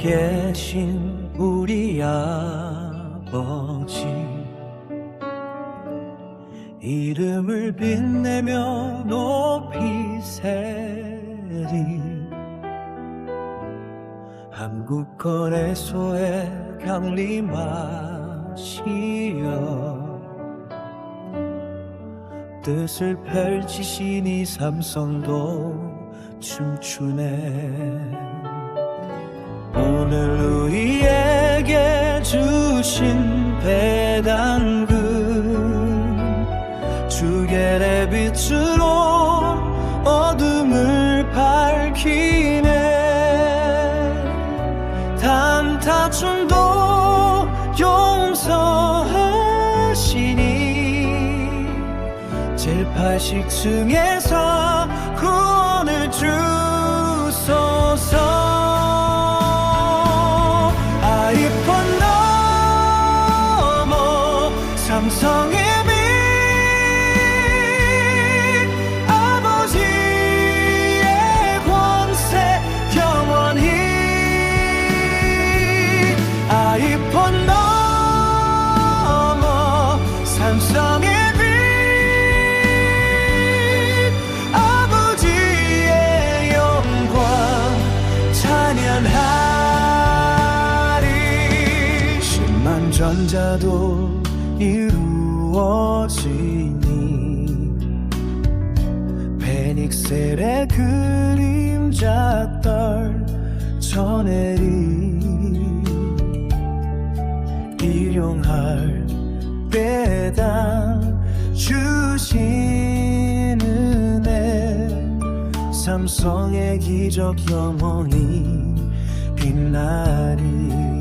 계신 우리 아버지. 이름을 빛내며 높이 세리. 한국 거래소의 강림하시어. 뜻을 펼치시니 삼성도 춤추네 주신 배당금 주겔의 빛으로 어둠을 밝히네. 단타춤도 용서하시니 제80층에서 전자도 이루어지니 페닉셀의 그림자 떨쳐내리 일용할 배당 주신 은혜 삼성의 기적 영원히 빛나리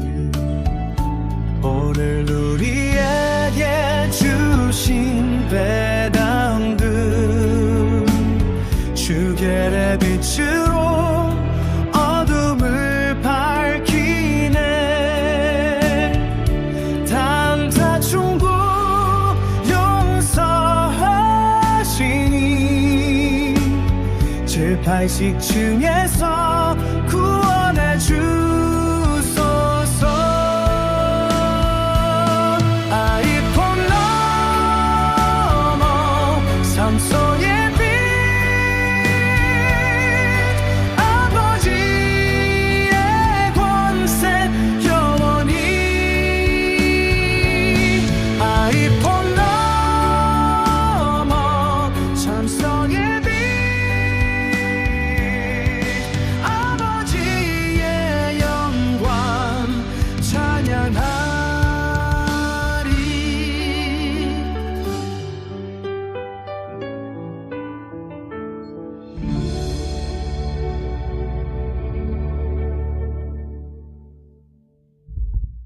오늘 우리에게 주신 배당금 주겔의 빛으로 어둠을 밝히네. 단타 충고 용서하시니 제80층에서 구원해 주